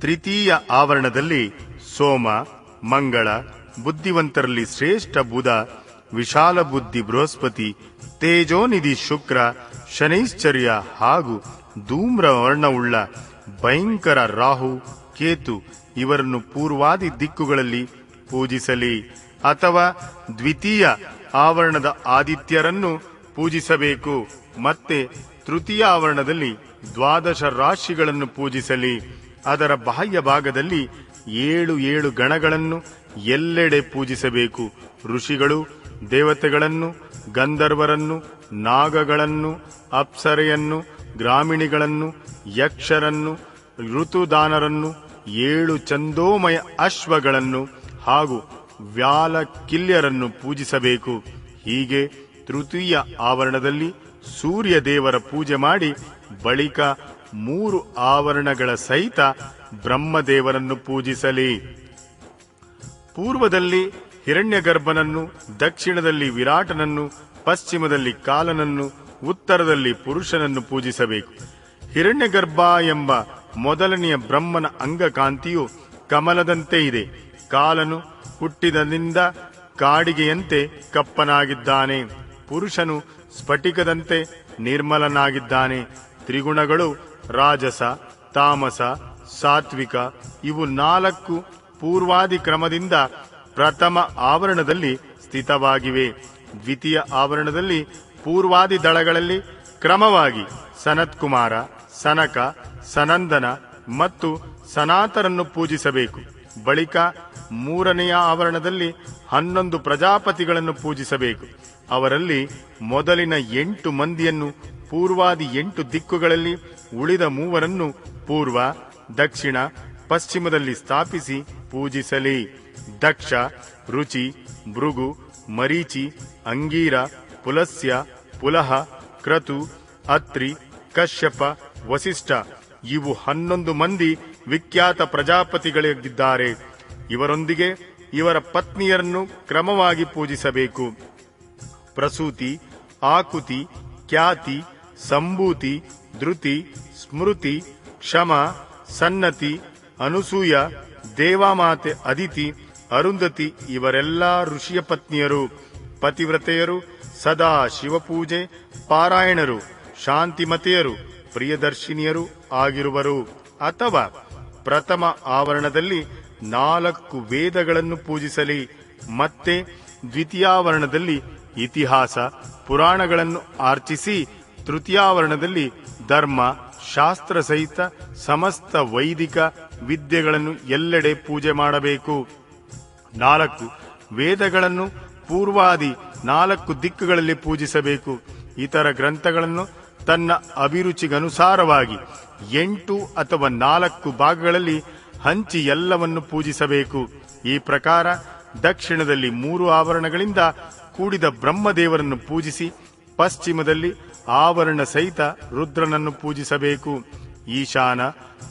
ತೃತೀಯ ಆವರಣದಲ್ಲಿ ಸೋಮ, ಮಂಗಳ, ಬುದ್ಧಿವಂತರಲ್ಲಿ ಶ್ರೇಷ್ಠ ಬುಧ, ವಿಶಾಲ ಬುದ್ಧಿ ಬೃಹಸ್ಪತಿ, ತೇಜೋನಿಧಿ ಶುಕ್ರ, ಶನೈಶ್ಚರ್ಯ ಹಾಗೂ ಧೂಮ್ರ ವರ್ಣವುಳ್ಳ ಭಯಂಕರ ರಾಹು, ಕೇತು ಇವರನ್ನು ಪೂರ್ವಾದಿ ದಿಕ್ಕುಗಳಲ್ಲಿ ಪೂಜಿಸಲಿ ಅಥವಾ ದ್ವಿತೀಯ ಆವರಣದ ಆದಿತ್ಯರನ್ನು ಪೂಜಿಸಬೇಕು ಮತ್ತೆ ತೃತೀಯ ಆವರಣದಲ್ಲಿ ದ್ವಾದಶ ರಾಶಿಗಳನ್ನು ಪೂಜಿಸಲಿ. ಅದರ ಬಾಹ್ಯ ಭಾಗದಲ್ಲಿ ಏಳು ಏಳು ಗಣಗಳನ್ನು ಎಲ್ಲೆಡೆ ಪೂಜಿಸಬೇಕು. ಋಷಿಗಳು, ದೇವತೆಗಳನ್ನು, ಗಂಧರ್ವರನ್ನು, ನಾಗಗಳನ್ನು, ಅಪ್ಸರೆಯನ್ನು, ಗ್ರಾಮಿಣಿಗಳನ್ನು, ಯಕ್ಷರನ್ನು, ಋತುದಾನರನ್ನು, ಏಳು ಚಂದೋಮಯ ಅಶ್ವಗಳನ್ನು ಹಾಗೂ ವ್ಯಾಲ ಕಿಲ್ಯರನ್ನು ಪೂಜಿಸಬೇಕು. ಹೀಗೆ ತೃತೀಯ ಆವರಣದಲ್ಲಿ ಸೂರ್ಯ ದೇವರ ಪೂಜೆ ಮಾಡಿ ಬಳಿಕ ಮೂರು ಆವರಣಗಳ ಸಹಿತ ಬ್ರಹ್ಮದೇವರನ್ನು ಪೂಜಿಸಲಿ. ಪೂರ್ವದಲ್ಲಿ ಹಿರಣ್ಯಗರ್ಭನನ್ನು, ದಕ್ಷಿಣದಲ್ಲಿ ವಿರಾಟನನ್ನು, ಪಶ್ಚಿಮದಲ್ಲಿ ಕಾಲನನ್ನು, ಉತ್ತರದಲ್ಲಿ ಪುರುಷನನ್ನು ಪೂಜಿಸಬೇಕು. ಹಿರಣ್ಯಗರ್ಭ ಎಂಬ ಮೊದಲನೆಯ ಬ್ರಹ್ಮನ ಅಂಗಕಾಂತಿಯು ಕಮಲದಂತೆ ಇದೆ. ಕಾಲನು ಹುಟ್ಟಿದನಿಂದ ಕಾಡಿಗೆಯಂತೆ ಕಪ್ಪನಾಗಿದ್ದಾನೆ. ಪುರುಷನು ಸ್ಫಟಿಕದಂತೆ ನಿರ್ಮಲನಾಗಿದ್ದಾನೆ. ತ್ರಿಗುಣಗಳು ರಾಜಸ, ತಾಮಸ, ಸಾತ್ವಿಕ ಇವು ನಾಲ್ಕು ಪೂರ್ವಾದಿ ಕ್ರಮದಿಂದ ಪ್ರಥಮ ಆವರಣದಲ್ಲಿ ಸ್ಥಿತವಾಗಿವೆ. ದ್ವಿತೀಯ ಆವರಣದಲ್ಲಿ ಪೂರ್ವಾದಿ ದಳಗಳಲ್ಲಿ ಕ್ರಮವಾಗಿ ಸನತ್ಕುಮಾರ, ಸನಕ, ಸನಂದನ ಮತ್ತು ಸನಾತರನ್ನು ಪೂಜಿಸಬೇಕು. ಬಳಿಕ ಮೂರನೆಯ ಆವರಣದಲ್ಲಿ ಹನ್ನೊಂದು ಪ್ರಜಾಪತಿಗಳನ್ನು ಪೂಜಿಸಬೇಕು. ಅವರಲ್ಲಿ ಮೊದಲಿನ ಎಂಟು ಮಂದಿಯನ್ನು ಪೂರ್ವಾದಿ ಎಂಟು ದಿಕ್ಕುಗಳಲ್ಲಿ ಉಳಿದ ಮೂವರನ್ನು ಪೂರ್ವ, ದಕ್ಷಿಣ, ಪಶ್ಚಿಮದಲ್ಲಿ ಸ್ಥಾಪಿಸಿ ಪೂಜಿಸಲಿ. ದಕ್ಷ, ರುಚಿ, ಭೃಗು, ಮರೀಚಿ, ಅಂಗೀರ, ಪುಲಸ್ಯ, ಪುಲಹ, ಕ್ರತು, ಅತ್ರಿ, ಕಶ್ಯಪ, ವಸಿಷ್ಠ ಇವು ಹನ್ನೊಂದು ಮಂದಿ ವಿಖ್ಯಾತ ಪ್ರಜಾಪತಿಗಳಿದ್ದಾರೆ ಇವರೊಂದಿಗೆ ಇವರ ಪತ್ನಿಯರನ್ನು ಕ್ರಮವಾಗಿ ಪೂಜಿಸಬೇಕು. ಪ್ರಸೂತಿ, ಆಕುತಿ, ಖ್ಯಾತಿ ಸಂಭೂತಿ, ಧೃತಿ, ಸ್ಮೃತಿ, ಕ್ಷಮ, ಸನ್ನತಿ, ಅನುಸೂಯ, ದೇವಾಮಾತೆ, ಅದಿತಿ, ಅರುಂಧತಿ ಇವರೆಲ್ಲ ಋಷಿಯ ಪತ್ನಿಯರು. ಪತಿವ್ರತೆಯರು ಸದಾ ಶಿವಪೂಜೆ, ಪಾರಾಯಣರು, ಶಾಂತಿಮತೆಯರು, ಪ್ರಿಯದರ್ಶಿನಿಯರು ಆಗಿರುವರು. ಅಥವಾ ಪ್ರಥಮ ಆವರಣದಲ್ಲಿ ನಾಲ್ಕು ವೇದಗಳನ್ನು ಪೂಜಿಸಲಿ, ಮತ್ತೆ ದ್ವಿತೀಯಾವರಣದಲ್ಲಿ ಇತಿಹಾಸ, ಪುರಾಣಗಳನ್ನು ಆರ್ಚಿಸಿ ತೃತೀಯಾವರಣದಲ್ಲಿ ಧರ್ಮ, ಶಾಸ್ತ್ರ ಸಹಿತ ಸಮಸ್ತ ವೈದಿಕ ವಿದ್ಯೆಗಳನ್ನು ಎಲ್ಲೆಡೆ ಪೂಜೆ ಮಾಡಬೇಕು. ನಾಲ್ಕು, ವೇದಗಳನ್ನು ಪೂರ್ವಾದಿ ನಾಲ್ಕು ದಿಕ್ಕುಗಳಲ್ಲಿ ಪೂಜಿಸಬೇಕು. ಇತರ ಗ್ರಂಥಗಳನ್ನು ತನ್ನ ಅಭಿರುಚಿಗನುಸಾರವಾಗಿ ಎಂಟು ಅಥವಾ ನಾಲ್ಕು ಭಾಗಗಳಲ್ಲಿ ಹಂಚಿ ಎಲ್ಲವನ್ನು ಪೂಜಿಸಬೇಕು. ಈ ಪ್ರಕಾರ ದಕ್ಷಿಣದಲ್ಲಿ ಮೂರು ಆವರಣಗಳಿಂದ ಕೂಡಿದ ಬ್ರಹ್ಮದೇವರನ್ನು ಪೂಜಿಸಿ, ಪಶ್ಚಿಮದಲ್ಲಿ ಆವರಣ ಸಹಿತ ರುದ್ರನನ್ನು ಪೂಜಿಸಬೇಕು. ಈಶಾನ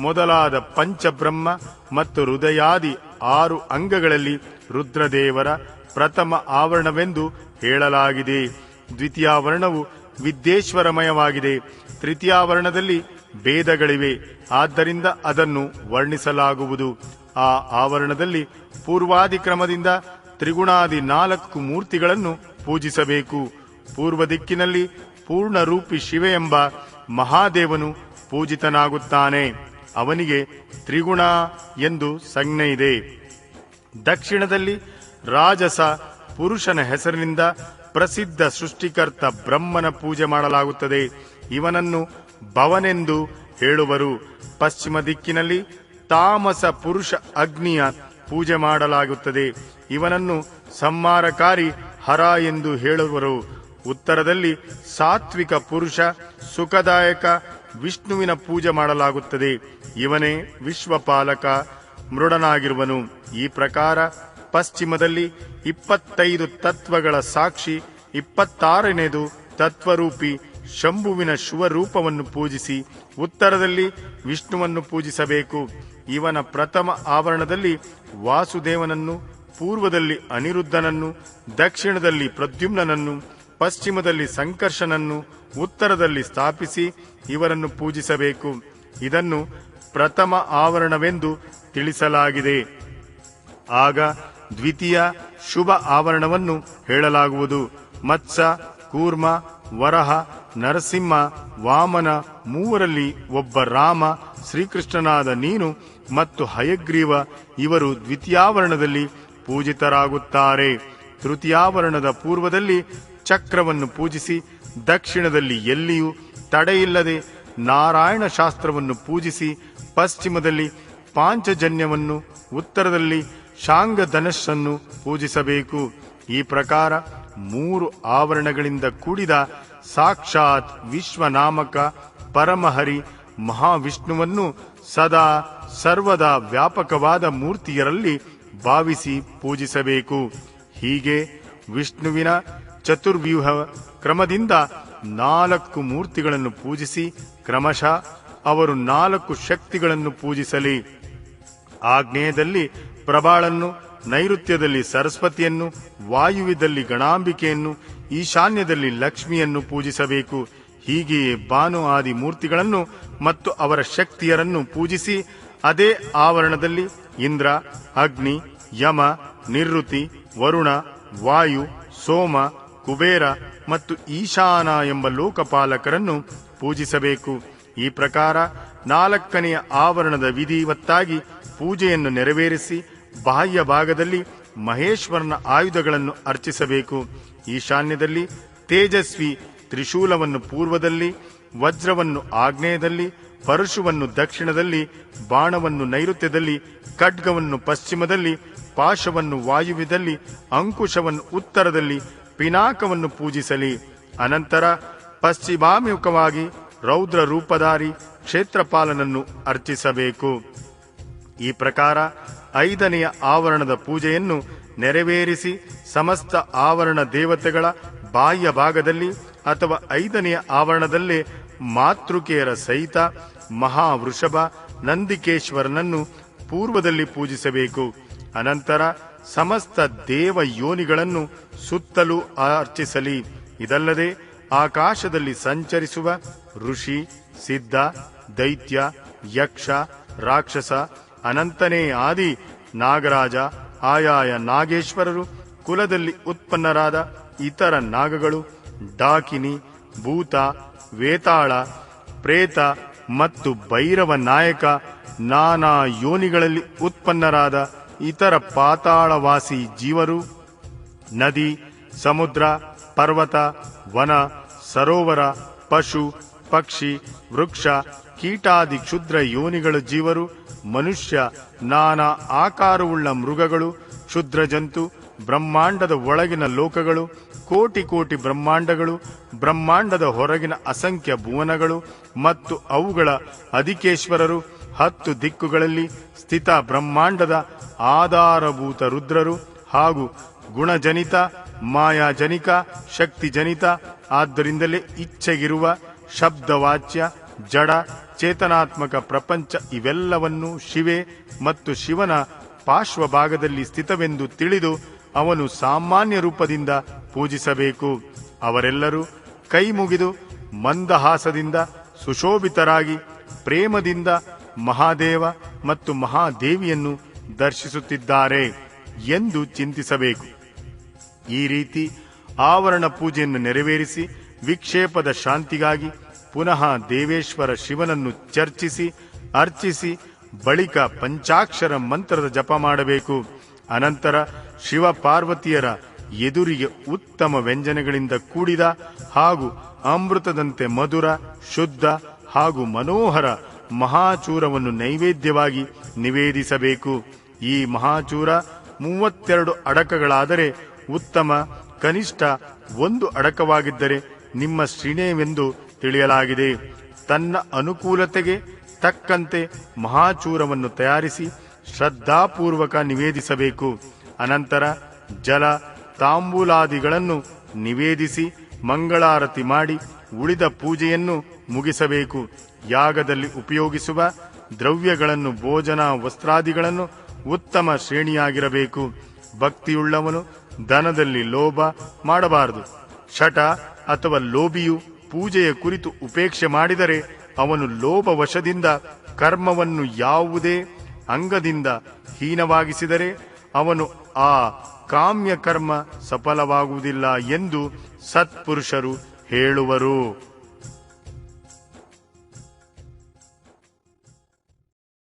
ಮೊದಲಾದ ಪಂಚಬ್ರಹ್ಮ ಮತ್ತು ಹೃದಯಾದಿ ಆರು ಅಂಗಗಳಲ್ಲಿ ರುದ್ರದೇವರ ಪ್ರಥಮ ಆವರಣವೆಂದು ಹೇಳಲಾಗಿದೆ. ದ್ವಿತೀಯಾವರಣವು ವಿದ್ಯೇಶ್ವರಮಯವಾಗಿದೆ. ತೃತೀಯಾವರಣದಲ್ಲಿ ಭೇದಗಳಿವೆ. ಆದ್ದರಿಂದ ಅದನ್ನು ವರ್ಣಿಸಲಾಗುವುದು. ಆ ಆವರಣದಲ್ಲಿ ಪೂರ್ವಾದಿ ಕ್ರಮದಿಂದ ತ್ರಿಗುಣಾದಿ ನಾಲ್ಕು ಮೂರ್ತಿಗಳನ್ನು ಪೂಜಿಸಬೇಕು. ಪೂರ್ವ ದಿಕ್ಕಿನಲ್ಲಿ ಪೂರ್ಣರೂಪಿ ಶಿವ ಎಂಬ ಮಹಾದೇವನು ಪೂಜಿತನಾಗುತ್ತಾನೆ. ಅವನಿಗೆ ತ್ರಿಗುಣ ಎಂದು ಸಂಜ್ಞೆ ಇದೆ ದಕ್ಷಿಣದಲ್ಲಿ ರಾಜಸ ಪುರುಷನ ಹೆಸರಿನಿಂದ ಪ್ರಸಿದ್ಧ ಸೃಷ್ಟಿಕರ್ತ ಬ್ರಹ್ಮನ ಪೂಜೆ ಮಾಡಲಾಗುತ್ತದೆ. ಇವನನ್ನು ಭವನೆಂದು ಹೇಳುವರು. ಪಶ್ಚಿಮ ದಿಕ್ಕಿನಲ್ಲಿ ತಾಮಸ ಪುರುಷ ಅಗ್ನಿಯ ಪೂಜೆ ಮಾಡಲಾಗುತ್ತದೆ. ಇವನನ್ನು ಸಂಹಾರಕಾರಿ ಹರ ಎಂದು ಹೇಳುವರು. ಉತ್ತರದಲ್ಲಿ ಸಾತ್ವಿಕ ಪುರುಷ, ಸುಖದಾಯಕ ವಿಷ್ಣುವಿನ ಪೂಜೆ ಮಾಡಲಾಗುತ್ತದೆ. ಇವನೇ ವಿಶ್ವಪಾಲಕ ಮೃಡನಾಗಿರುವನು. ಈ ಪ್ರಕಾರ ಪಶ್ಚಿಮದಲ್ಲಿ ಇಪ್ಪತ್ತೈದು ತತ್ವಗಳ ಸಾಕ್ಷಿ ಇಪ್ಪತ್ತಾರನೇದು ತತ್ವರೂಪಿ ಶಂಭುವಿನ ಶಿವರೂಪವನ್ನು ಪೂಜಿಸಿ ಉತ್ತರದಲ್ಲಿ ವಿಷ್ಣುವನ್ನು ಪೂಜಿಸಬೇಕು. ಇವನ ಪ್ರಥಮ ಆವರಣದಲ್ಲಿ ವಾಸುದೇವನನ್ನು, ಪೂರ್ವದಲ್ಲಿ ಅನಿರುದ್ಧನನ್ನು, ದಕ್ಷಿಣದಲ್ಲಿ ಪ್ರದ್ಯುಮ್ನನನ್ನು ಪಶ್ಚಿಮದಲ್ಲಿ ಸಂಕರ್ಷನನ್ನು, ಉತ್ತರದಲ್ಲಿ ಸ್ಥಾಪಿಸಿ ಇವರನ್ನು ಪೂಜಿಸಬೇಕು. ಇದನ್ನು ಪ್ರಥಮ ಆವರಣವೆಂದು ತಿಳಿಸಲಾಗಿದೆ. ಆಗ ದ್ವಿತೀಯ ಶುಭ ಆವರಣವನ್ನು ಹೇಳಲಾಗುವುದು. ಮತ್ಸ, ಕೂರ್ಮ, ವರಹ, ನರಸಿಂಹ, ವಾಮನ ಮೂವರಲ್ಲಿ ಒಬ್ಬ ರಾಮ, ಶ್ರೀಕೃಷ್ಣನಾದ ನೀನು ಮತ್ತು ಹಯಗ್ರೀವ ಇವರು ದ್ವಿತೀಯಾವರಣದಲ್ಲಿ ಪೂಜಿತರಾಗುತ್ತಾರೆ. ತೃತೀಯಾವರಣದ ಪೂರ್ವದಲ್ಲಿ ಚಕ್ರವನ್ನು ಪೂಜಿಸಿ ದಕ್ಷಿಣದಲ್ಲಿ ಎಲ್ಲಿಯೂ ತಡೆಯಿಲ್ಲದೆ ನಾರಾಯಣ ಶಾಸ್ತ್ರವನ್ನು ಪೂಜಿಸಿ ಪಶ್ಚಿಮದಲ್ಲಿ ಪಾಂಚಜನ್ಯವನ್ನು, ಉತ್ತರದಲ್ಲಿ ಶಾಂಗಧನಸ್ಸನ್ನು ಪೂಜಿಸಬೇಕು. ಈ ಪ್ರಕಾರ ಮೂರು ಆವರಣಗಳಿಂದ ಕೂಡಿದ ಸಾಕ್ಷಾತ್ ವಿಶ್ವನಾಮಕ ಪರಮಹರಿ ಮಹಾವಿಷ್ಣುವನ್ನು ಸದಾ ಸರ್ವದಾ ವ್ಯಾಪಕವಾದ ಮೂರ್ತಿಯರಲ್ಲಿ ಭಾವಿಸಿ ಪೂಜಿಸಬೇಕು. ಹೀಗೆ ವಿಷ್ಣುವಿನ ಚತುರ್ವ್ಯೂಹ ಕ್ರಮದಿಂದ ನಾಲ್ಕು ಮೂರ್ತಿಗಳನ್ನು ಪೂಜಿಸಿ ಕ್ರಮಶಃ ಅವರು ನಾಲ್ಕು ಶಕ್ತಿಗಳನ್ನು ಪೂಜಿಸಲಿ. ಆಗ್ನೇಯದಲ್ಲಿ ಪ್ರಬಾಳನ್ನು ನೈಋತ್ಯದಲ್ಲಿ ಸರಸ್ವತಿಯನ್ನು ವಾಯುವ್ಯದಲ್ಲಿ ಗಣಾಂಬಿಕೆಯನ್ನು, ಈಶಾನ್ಯದಲ್ಲಿ ಲಕ್ಷ್ಮಿಯನ್ನು ಪೂಜಿಸಬೇಕು. ಹೀಗೆಯೇ ಬಾನು ಆದಿ ಮೂರ್ತಿಗಳನ್ನು ಮತ್ತು ಅವರ ಶಕ್ತಿಯರನ್ನು ಪೂಜಿಸಿ ಅದೇ ಆವರಣದಲ್ಲಿ ಇಂದ್ರ, ಅಗ್ನಿ, ಯಮ ನಿರ್ಋತಿ ವರುಣ, ವಾಯು, ಸೋಮ ಕುಬೇರ ಮತ್ತು ಈಶಾನ ಎಂಬ ಲೋಕಪಾಲಕರನ್ನು ಪೂಜಿಸಬೇಕು. ಈ ಪ್ರಕಾರ ನಾಲ್ಕನೆಯ ಆವರಣದ ವಿಧಿವತ್ತಾಗಿ ಪೂಜೆಯನ್ನು ನೆರವೇರಿಸಿ ಬಾಹ್ಯ ಭಾಗದಲ್ಲಿ ಮಹೇಶ್ವರನ ಆಯುಧಗಳನ್ನು ಅರ್ಚಿಸಬೇಕು. ಈಶಾನ್ಯದಲ್ಲಿ ತೇಜಸ್ವಿ ತ್ರಿಶೂಲವನ್ನು ಪೂರ್ವದಲ್ಲಿ, ವಜ್ರವನ್ನು ಆಗ್ನೇಯದಲ್ಲಿ, ಪರಶುವನ್ನು ದಕ್ಷಿಣದಲ್ಲಿ, ಬಾಣವನ್ನು ನೈಋತ್ಯದಲ್ಲಿ, ಖಡ್ಗವನ್ನು ಪಶ್ಚಿಮದಲ್ಲಿ, ಪಾಶವನ್ನು ವಾಯುವ್ಯದಲ್ಲಿ ಅಂಕುಶವನ್ನು ಉತ್ತರದಲ್ಲಿ ಪಿನಾಕವನ್ನು ಪೂಜಿಸಲಿ. ಅನಂತರ ಪಶ್ಚಿಮಾಭಿಮುಖವಾಗಿ ರೌದ್ರ ರೂಪಧಾರಿ ಕ್ಷೇತ್ರಪಾಲನನ್ನು ಅರ್ಚಿಸಬೇಕು. ಈ ಪ್ರಕಾರ ಐದನೆಯ ಆವರಣದ ಪೂಜೆಯನ್ನು ನೆರವೇರಿಸಿ ಸಮಸ್ತ ಆವರಣ ದೇವತೆಗಳ ಬಾಹ್ಯ ಭಾಗದಲ್ಲಿ ಅಥವಾ ಐದನೆಯ ಆವರಣದಲ್ಲೇ ಮಾತೃಕೆಯರ ಸಹಿತ ಮಹಾವೃಷಭ ನಂದಿಕೇಶ್ವರನನ್ನು ಪೂರ್ವದಲ್ಲಿ ಪೂಜಿಸಬೇಕು. ಅನಂತರ ಸಮಸ್ತ ದೇವ ಯೋನಿಗಳನ್ನು ಸುತ್ತಲೂ ಅರ್ಚಿಸಲಿ ಇದಲ್ಲದೆ ಆಕಾಶದಲ್ಲಿ ಸಂಚರಿಸುವ ಋಷಿ, ಸಿದ್ಧ, ದೈತ್ಯ, ಯಕ್ಷ, ರಾಕ್ಷಸ, ಅನಂತನೇ ಆದಿ ನಾಗರಾಜ, ಆಯಾಯ ನಾಗೇಶ್ವರರು, ಕುಲದಲ್ಲಿ ಉತ್ಪನ್ನರಾದ ಇತರ ನಾಗಗಳು, ಡಾಕಿನಿ, ಭೂತ, ವೇತಾಳ, ಪ್ರೇತ ಮತ್ತು ಭೈರವ ನಾಯಕ ನಾನಾ ಯೋನಿಗಳಲ್ಲಿ ಉತ್ಪನ್ನರಾದ ಇತರ ಪಾತಾಳವಾಸಿ ಜೀವರು, ನದಿ, ಸಮುದ್ರ, ಪರ್ವತ, ವನ, ಸರೋವರ, ಪಶು, ಪಕ್ಷಿ, ವೃಕ್ಷ, ಕೀಟಾದಿ ಕ್ಷುದ್ರ ಯೋನಿಗಳ ಜೀವರು, ಮನುಷ್ಯ, ನಾನಾ ಆಕಾರವುಳ್ಳ ಮೃಗಗಳು, ಕ್ಷುದ್ರ ಜಂತು, ಬ್ರಹ್ಮಾಂಡದ ಒಳಗಿನ ಲೋಕಗಳು, ಕೋಟಿ ಕೋಟಿ ಬ್ರಹ್ಮಾಂಡಗಳು, ಬ್ರಹ್ಮಾಂಡದ ಹೊರಗಿನ ಅಸಂಖ್ಯ ಭುವನಗಳು ಮತ್ತು ಅವುಗಳ ಅಧಿಕೇಶ್ವರರು ಹತ್ತು ದಿಕ್ಕುಗಳಲ್ಲಿ ಸ್ಥಿತ ಬ್ರಹ್ಮಾಂಡದ ಆಧಾರಭೂತ ರುದ್ರರು ಹಾಗೂ ಗುಣಜನಿತ, ಮಾಯಾಜನಿಕ, ಶಕ್ತಿಜನಿತ, ಆದ್ದರಿಂದಲೇ ಇಚ್ಛೆಗಿರುವ ಶಬ್ದವಾಚ್ಯ, ಜಡ, ಚೇತನಾತ್ಮಕ ಪ್ರಪಂಚ ಇವೆಲ್ಲವನ್ನೂ ಶಿವೆ ಮತ್ತು ಶಿವನ ಪಾರ್ಶ್ವಭಾಗದಲ್ಲಿ ಸ್ಥಿತವೆಂದು ತಿಳಿದು ಅವನು ಸಾಮಾನ್ಯ ರೂಪದಿಂದ ಪೂಜಿಸಬೇಕು. ಅವರೆಲ್ಲರೂ ಕೈ ಮುಗಿದು ಮಂದಹಾಸದಿಂದ ಸುಶೋಭಿತರಾಗಿ ಪ್ರೇಮದಿಂದ ಮಹಾದೇವ ಮತ್ತು ಮಹಾದೇವಿಯನ್ನು ದರ್ಶಿಸುತ್ತಿದ್ದಾರೆ ಎಂದು ಚಿಂತಿಸಬೇಕು. ಈ ರೀತಿ ಆವರಣ ಪೂಜೆಯನ್ನು ನೆರವೇರಿಸಿ ವಿಕ್ಷೇಪದ ಶಾಂತಿಗಾಗಿ ಪುನಃ ದೇವೇಶ್ವರ ಶಿವನನ್ನು ಚರ್ಚಿಸಿ, ಅರ್ಚಿಸಿ, ಬಳಿಕ ಪಂಚಾಕ್ಷರ ಮಂತ್ರದ ಜಪ ಮಾಡಬೇಕು. ಅನಂತರ ಶಿವ ಪಾರ್ವತಿಯರ ಎದುರಿಗೆ ಉತ್ತಮ ವ್ಯಂಜನಗಳಿಂದ ಕೂಡಿದ ಹಾಗೂ ಅಮೃತದಂತೆ ಮಧುರ, ಶುದ್ಧ ಹಾಗೂ ಮನೋಹರ ಮಹಾಚೂರವನ್ನು ನೈವೇದ್ಯವಾಗಿ ನಿವೇದಿಸಬೇಕು. ಈ ಮಹಾಚೂರ ಮೂವತ್ತೆರಡು ಅಡಕಗಳಾದರೆ ಉತ್ತಮ, ಕನಿಷ್ಠ ಒಂದು ಅಡಕವಾಗಿದ್ದರೆ ನಿಮ್ಮ ಶ್ರೀಣೇವೆಂದು ತಿಳಿಯಲಾಗಿದೆ. ತನ್ನ ಅನುಕೂಲತೆಗೆ ತಕ್ಕಂತೆ ಮಹಾಚೂರವನ್ನು ತಯಾರಿಸಿ ಶ್ರದ್ಧಾಪೂರ್ವಕ ನಿವೇದಿಸಬೇಕು. ಅನಂತರ ಜಲ, ತಾಂಬೂಲಾದಿಗಳನ್ನು ನಿವೇದಿಸಿ ಮಂಗಳಾರತಿ ಮಾಡಿ ಉಳಿದ ಪೂಜೆಯನ್ನು ಮುಗಿಸಬೇಕು. ಯಾಗದಲ್ಲಿ ಉಪಯೋಗಿಸುವ ದ್ರವ್ಯಗಳನ್ನು ಭೋಜನ ವಸ್ತ್ರಾದಿಗಳನ್ನು ಉತ್ತಮ ಶ್ರೇಣಿಯಾಗಿರಬೇಕು. ಭಕ್ತಿಯುಳ್ಳವನು ಧನದಲ್ಲಿ ಲೋಭ ಮಾಡಬಾರದು. ಶಟ ಅಥವಾ ಲೋಭಿಯು ಪೂಜೆಯ ಕುರಿತು ಉಪೇಕ್ಷೆ ಮಾಡಿದರೆ ಅವನು ಲೋಭವಶದಿಂದ ಕರ್ಮವನ್ನು ಯಾವುದೇ ಅಂಗದಿಂದ ಹೀನವಾಗಿಸಿದರೆ ಅವನು ಆ ಕಾಮ್ಯ ಕರ್ಮ ಸಫಲವಾಗುವುದಿಲ್ಲ ಎಂದು ಸತ್ಪುರುಷರು ಹೇಳುವರು.